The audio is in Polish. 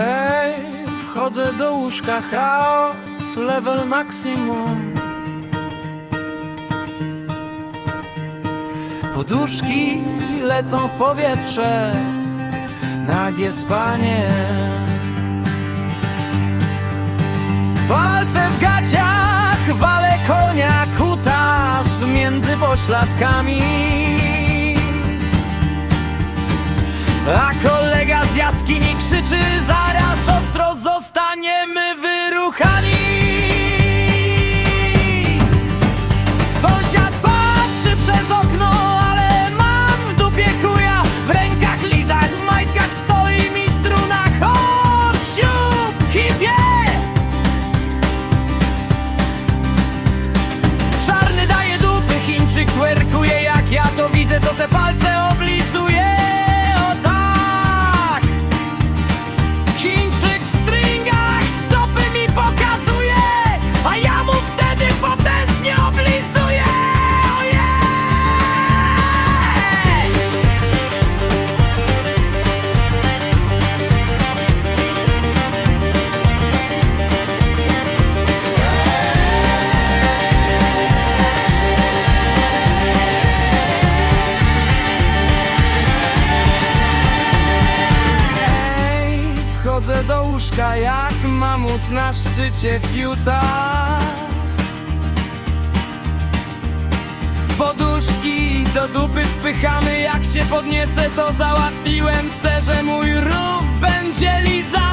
Ej, wchodzę do łóżka, chaos, level maksimum. Poduszki lecą w powietrze, nagie spanie. Palce w gaciach, wale konia, kutas między pośladkami. A kolega z jaskini krzyczy Zaraz to widzę, to se palce do łóżka jak mamut na szczycie fiuta. Poduszki do dupy wpychamy Jak się podniecę to załatwiłem se, że mój rów będzie lizany